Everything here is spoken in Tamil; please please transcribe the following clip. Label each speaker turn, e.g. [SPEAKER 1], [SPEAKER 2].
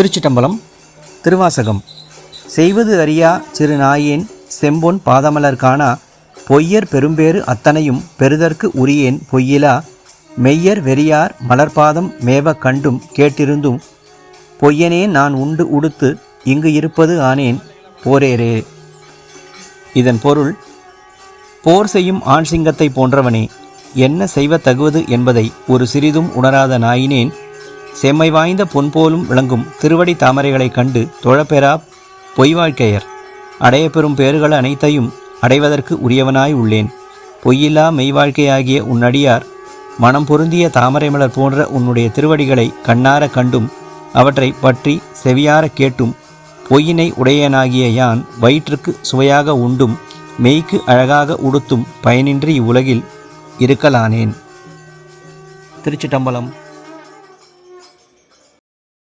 [SPEAKER 1] திருச்சிட்டம்பலம் திருவாசகம். செய்வது அறியா சிறு நாயேன் செம்பொன் பாதமலர் காணா பொய்யர் பெரும்பேறு அத்தனையும் பெறுதற்கு உரியேன் பொய்யிலா மெய்யர் வெறியார் மலர்பாதம் மேவக் கண்டும் கேட்டிருந்தும் பொய்யனே நான் உண்டு உடுத்து இங்கு இருப்பது ஆனேன் போரேரே. இதன் பொருள் போர் செய்யும் ஆண் சிங்கத்தை போன்றவனே என்ன செய்வ தகுவது என்பதை ஒரு சிறிதும் உணராத நாயினேன் செம்மை வாய்ந்த பொன் போலும் விளங்கும் திருவடி தாமரைகளைக் கண்டு தொழப்பெறா பொய் வாழ்க்கையர் அடையப்பெறும் பேறுகள் அனைத்தையும் அடைவதற்கு உரியவனாய் உள்ளேன். பொய்யில்லா மெய்வாழ்க்கையாகிய உன்னடியார் மனம் பொருந்திய தாமரை மலர் போன்ற உன்னுடைய திருவடிகளை கண்ணார கண்டும் அவற்றை பற்றி செவியார கேட்டும் பொய்யினை உடையனாகிய யான் வயிற்றுக்கு சுவையாக உண்டும் மெய்க்கு அழகாக உடுத்தும் பயனின்றி இவ்வுலகில் இருக்கலானேன். திருச்சிட்டம்பலம்